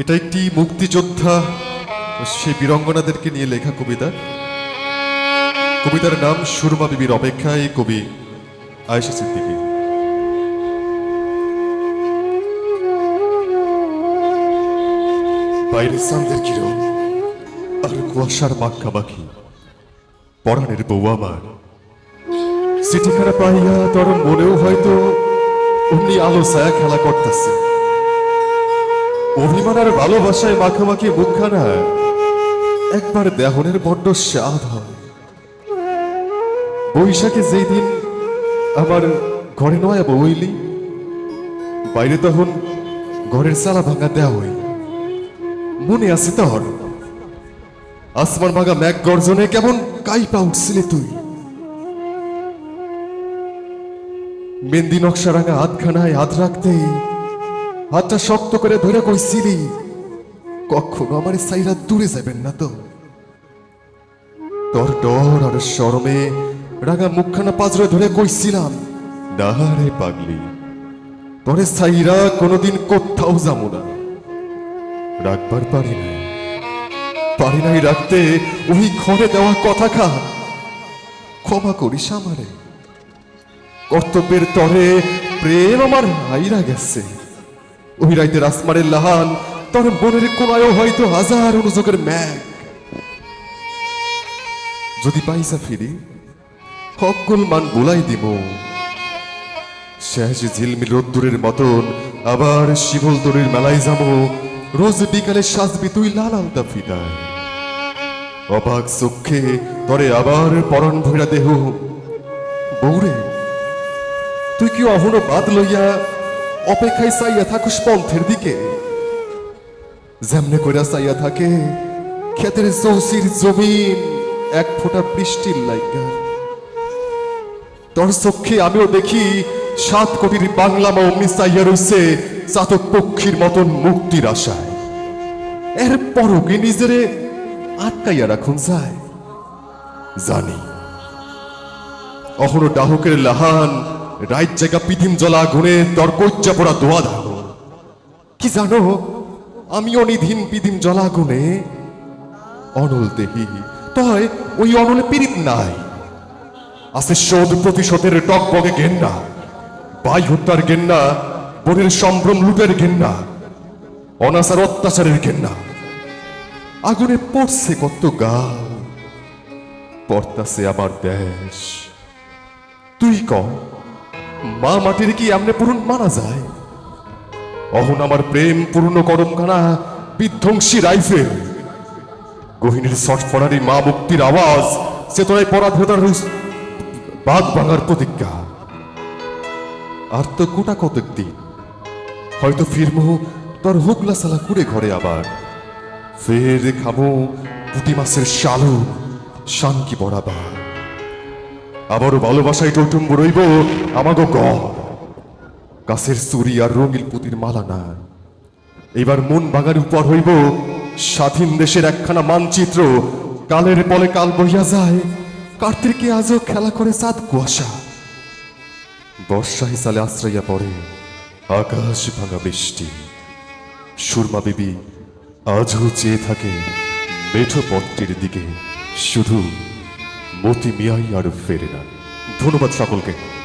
এটা একটি মুক্তিযোদ্ধা সেই বীরঙ্গনাদেরকে নিয়ে লেখা কবিতা। কবিতার নাম সুরমা বিবির অপেক্ষায় কবি আয়েশা সিদ্দিকী। বাইরে চাঁদের কিরণ আর কুয়াশার মাখামাখি। পরাণের বউ আমার। চিঠিখানা পাইয়া তোর মনেও হয়তো অমনি আলো ছায়া খেলা করতেছে। অভিমান আর ভালোবাসায় মাখামাখি মুখখানা। একবার দেহনের বড্ড স্বাদ হয়। বৈশাখে যেই দিন আমার ঘরে নয় বইলি বাইরে তখন ঘরের চালা ভাঙা দেওয়া হই। মনে আছে তোর আসমান ভাঙা ম্যাক গর্জনে কেমন কাইপা উঠছিলি তুই। মেহেন্দি নকশা রাঙা হাতখানায় হাত রাখতেই হাতটা শক্ত করে ধরে কইছিলি, কখনো আমার সাইরা দূরে যাবেন না তো। তোর ডর আর শরমে রাঙা মুখখানা পাজরে ধরে কইছিলাম, না রে পাগলি, তোরে সাইরা কোনোদিন কোথাও যাব না। রাখবার পারি নাই। পারি নাই রাখতে ওই ঘরে দেওয়া কথা খা। ক্ষমা করিস আমারে। কর্তব্যের তরে প্রেম আমার হাইরা গেছে। ওই রাইতে আসমানের লাহান, তোর মনের কোনায়ও হয়তো হাজার অনুযোগের ম্যাগ। যদি পাইসা ফিরি সকল মান বুলাই দিব। শেষ ঝিলমিল রোদ্দুরের মতন, আবার শিবল তরির মেলায় যাব। রোজ বিকালে সাজবি তুই লাল আলতা ফিতায় অবাক চক্ষে তরে আবার পরণ ভৈরা দেহ। বৌরে তুই কি অহনো বাদ লইয়া অপেক্ষায় চাইয়া থাকুস পন্থের দিকে। যেমনে কইরা চাইয়া থাকে, ক্ষেতের চৌসির জমিন এক ফোঁটা বৃষ্টির লাইগা। তোর চক্ষে আমিও দেখি সাত কোটির বাংলা মা অমনি চাইয়া রইছে চাতক পক্ষীর মতন মুক্তির আশায়। এর পরও কি নিজেরে আটকাইয়া রাখুন যায়। জানি অহনো ডাহকের লাহান রাইত জায়গা পিদিম জলা গুনে তোর কজ্জা পড়া দোয়া ধানো কি জানো, আমিও নিধিন পিদিম জলা গুনে অনল দেহি তয় ওই অনলে পিরিত নাই। আছে শোধ প্রতিশোধের টক বগে গেন্না বাই হত্যার গেন্না বনের সম্ভ্রম লুটের গেন্না অনাচার অত্যাচারের গেন্না আগুনে পড়ছে কত গাও পড়তাছে আমার দেশ। তুই ক মা মাটির কি এমনে পূরণ মানা যায়? অহন আমার প্রেম পূর্ণ করমখানা বিধ্বংসী রাইফেল। গহিনীর সটফড়ারি মা মুক্তির আওয়াজ চেতনায় পরাধীনতার বাদ ভাঙার প্রতিজ্ঞা। আর তো কোটা কতক দিন, হয়তো ফিরমো তোর হুগলা সালা কুড়ে ঘরে আবার। ফের খাব পুটি মাছের শালু শানকি বরাবার। আবারও ভালোবাসায় টৈটুম্ব রইব, আমাগো গ। গাছের চুরি আর রঙিল পুতির মালা না। এবার মন ভাঙার উপর হইব, স্বাধীন দেশের একখানা মানচিত্র। কালের পলে কাল বহিয়া যায়, কার্তিকে আজও খেলা করে চাঁদ কুয়াশা। বর্ষা হিসালে আশ্রইয়া পড়ে, আকাশ ভাঙা বৃষ্টি। সুরমা বিবি আজও চেয়ে থাকে, মেঠো পথটির দিকে, শুধু মতি মিয়াই আর ফেরে না। ধন্যবাদ সকলকে।